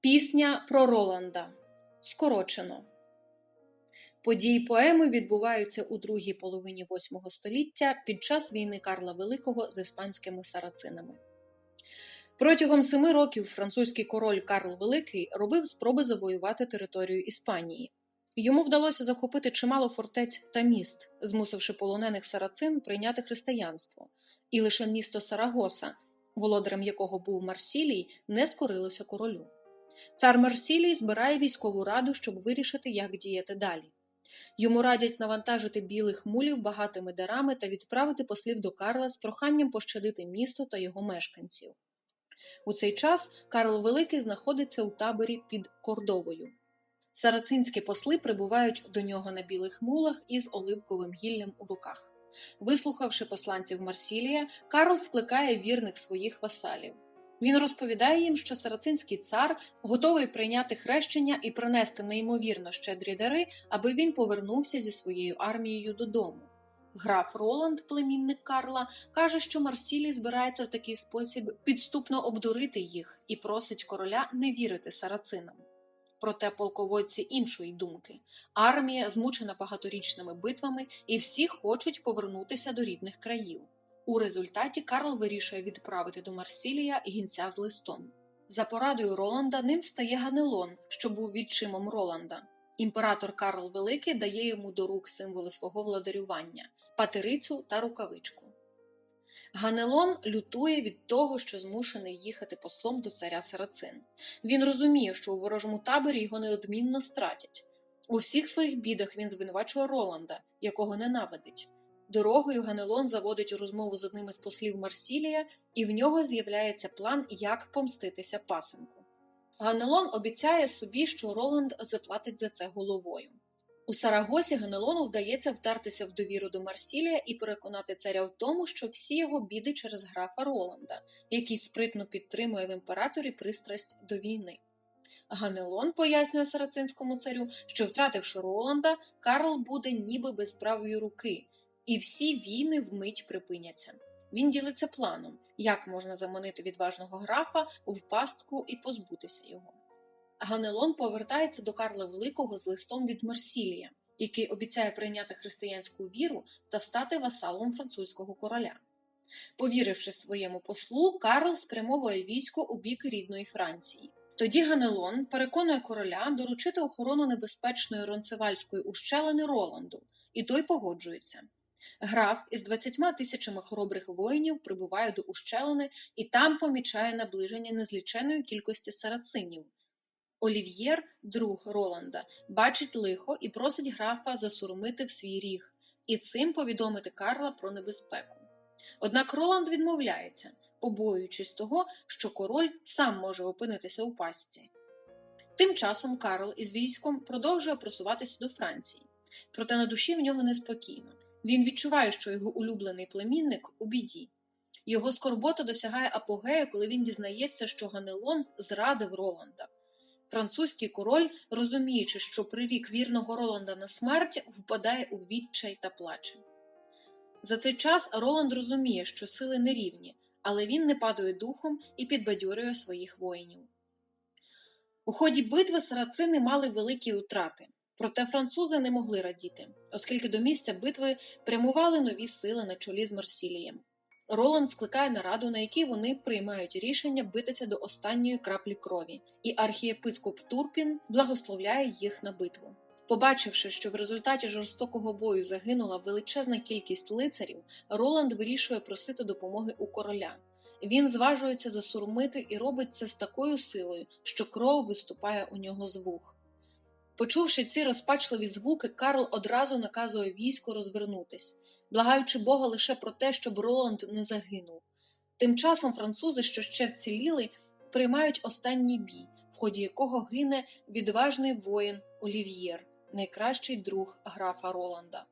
Пісня про Роланда. Скорочено. Події поеми відбуваються у другій половині VIII століття під час війни Карла Великого з іспанськими сарацинами. Протягом семи років французький король Карл Великий робив спроби завоювати територію Іспанії. Йому вдалося захопити чимало фортець та міст, змусивши полонених сарацин прийняти християнство, і лише місто Сарагоса, володарем якого був Марсілій, не скорилося королю. Цар Марсілій збирає військову раду, щоб вирішити, як діяти далі. Йому радять навантажити білих мулів багатими дарами та відправити послів до Карла з проханням пощадити місто та його мешканців. У цей час Карл Великий знаходиться у таборі під Кордовою. Сарацинські посли прибувають до нього на білих мулах із оливковим гіллям у руках. Вислухавши посланців Марсілія, Карл скликає вірних своїх васалів. Він розповідає їм, що сарацинський цар готовий прийняти хрещення і принести неймовірно щедрі дари, аби він повернувся зі своєю армією додому. Граф Роланд, племінник Карла, каже, що Марсілій збирається в такий спосіб підступно обдурити їх і просить короля не вірити сарацинам. Проте полководці іншої думки армія змучена багаторічними битвами, і всі хочуть повернутися до рідних країв. У результаті Карл вирішує відправити до Марсілія гінця з листом. За порадою Роланда ним стає Ганелон, що був відчимом Роланда. Імператор Карл Великий дає йому до рук символи свого владарювання патерицю та рукавичку. Ганелон лютує від того, що змушений їхати послом до царя Сарацин. Він розуміє, що у ворожому таборі його неодмінно стратять. У всіх своїх бідах він звинувачує Роланда, якого ненавидить. Дорогою Ганелон заводить розмову з одним із послів Марсілія, і в нього з'являється план, як помститися пасенку. Ганелон обіцяє собі, що Роланд заплатить за це головою. У Сарагосі Ганелону вдається вдартися в довіру до Марсілія і переконати царя в тому, що всі його біди через графа Роланда, який спритно підтримує в імператорі пристрасть до війни. Ганелон пояснює сарацинському царю, що, втративши Роланда, Карл буде ніби без правої руки, і всі війни вмить припиняться. Він ділиться планом, як можна заманити відважного графа в пастку і позбутися його. Ганелон повертається до Карла Великого з листом від Марсілія, який обіцяє прийняти християнську віру та стати васалом французького короля. Повіривши своєму послу, Карл спрямовує військо у бік рідної Франції. Тоді Ганелон переконує короля доручити охорону небезпечної ронцевальської ущелини Роланду, і той погоджується. Граф із 20 тисячами хоробрих воїнів прибуває до ущелини і там помічає наближення незліченої кількості сарацинів. Олів'єр, друг Роланда, бачить лихо і просить графа засурмити в свій ріг і цим повідомити Карла про небезпеку. Однак Роланд відмовляється, побоюючись того, що король сам може опинитися у пастці. Тим часом Карл із військом продовжує просуватися до Франції, проте на душі в нього неспокійно. Він відчуває, що його улюблений племінник у біді. Його скорбота досягає апогея, коли він дізнається, що Ганелон зрадив Роланда. Французький король, розуміючи, що прирік вірного Роланда на смерть, впадає у відчай та плаче. За цей час Роланд розуміє, що сили нерівні, але він не падає духом і підбадьорює своїх воїнів. У ході битви сарацини мали великі утрати, проте французи не могли радіти, оскільки до місця битви прямували нові сили на чолі з Марсілієм. Роланд скликає нараду, на якій вони приймають рішення битися до останньої краплі крові, і архієпископ Турпін благословляє їх на битву. Побачивши, що в результаті жорстокого бою загинула величезна кількість лицарів, Роланд вирішує просити допомоги у короля. Він зважується засурмити і робить це з такою силою, що кров виступає у нього з вух. Почувши ці розпачливі звуки, Карл одразу наказує війську розвернутись благаючи Бога лише про те, щоб Роланд не загинув. Тим часом французи, що ще вціліли, приймають останній бій, в ході якого гине відважний воїн Олів'єр, найкращий друг графа Роланда.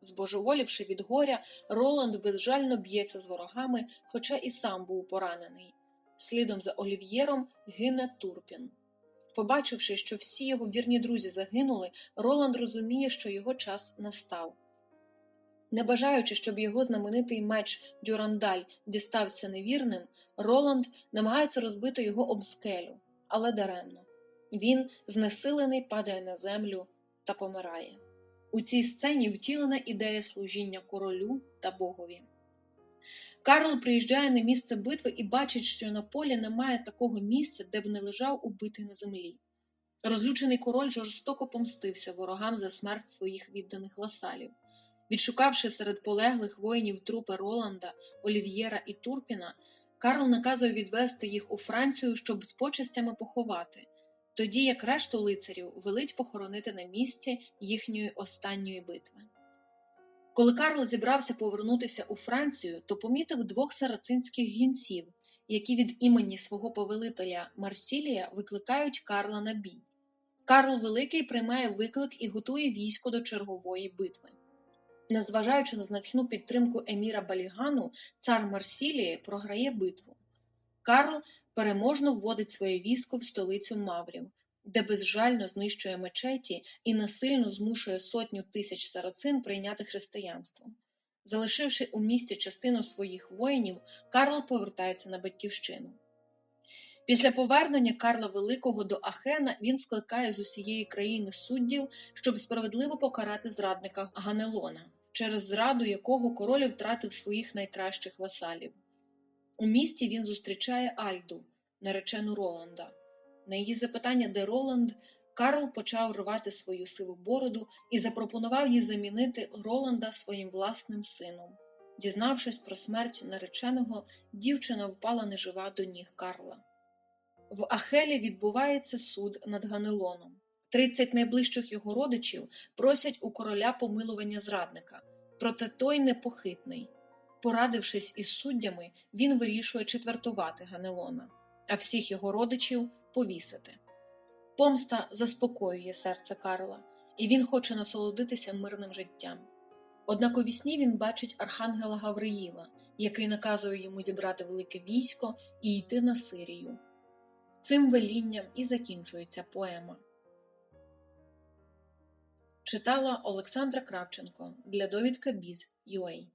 Збожеволівши від горя, Роланд безжально б'ється з ворогами, хоча і сам був поранений. Слідом за Олів'єром гине Турпін. Побачивши, що всі його вірні друзі загинули, Роланд розуміє, що його час настав. Не бажаючи, щоб його знаменитий меч Дюрандаль дістався невірним, Роланд намагається розбити його об скелю, але даремно. Він, знесилений, падає на землю та помирає. У цій сцені втілена ідея служіння королю та богові. Карл приїжджає на місце битви і бачить, що на полі немає такого місця, де б не лежав убитий на землі. Розлючений король жорстоко помстився ворогам за смерть своїх відданих васалів. Відшукавши серед полеглих воїнів трупи Роланда, Олів'єра і Турпіна, Карл наказує відвести їх у Францію, щоб з почестями поховати, тоді як решту лицарів велить похоронити на місці їхньої останньої битви. Коли Карл зібрався повернутися у Францію, то помітив двох сарацинських гінців, які від імені свого повелителя Марсілія викликають Карла на бій. Карл Великий приймає виклик і готує військо до чергової битви. Незважаючи на значну підтримку еміра Балігану, цар Марсілії програє битву. Карл переможно вводить своє військо в столицю Маврів, де безжально знищує мечеті і насильно змушує сотню тисяч сарацин прийняти християнство. Залишивши у місті частину своїх воїнів, Карл повертається на батьківщину. Після повернення Карла Великого до Ахена він скликає з усієї країни суддів, щоб справедливо покарати зрадника Ганелона, через зраду якого король втратив своїх найкращих васалів. У місті він зустрічає Альду, наречену Роланда. На її запитання, де Роланд, Карл почав рвати свою сиву бороду і запропонував їй замінити Роланда своїм власним сином. Дізнавшись про смерть нареченого, дівчина впала нежива до ніг Карла. В Ахелі відбувається суд над Ганелоном. Тридцять найближчих його родичів просять у короля помилування зрадника, проте той непохитний. Порадившись із суддями, він вирішує четвертувати Ганелона, а всіх його родичів повісити. Помста заспокоює серце Карла, і він хоче насолодитися мирним життям. Однак у вісні він бачить архангела Гавриїла, який наказує йому зібрати велике військо і йти на Сирію. Цим велінням і закінчується поема. Читала Олександра Кравченко для довідка Біз.UA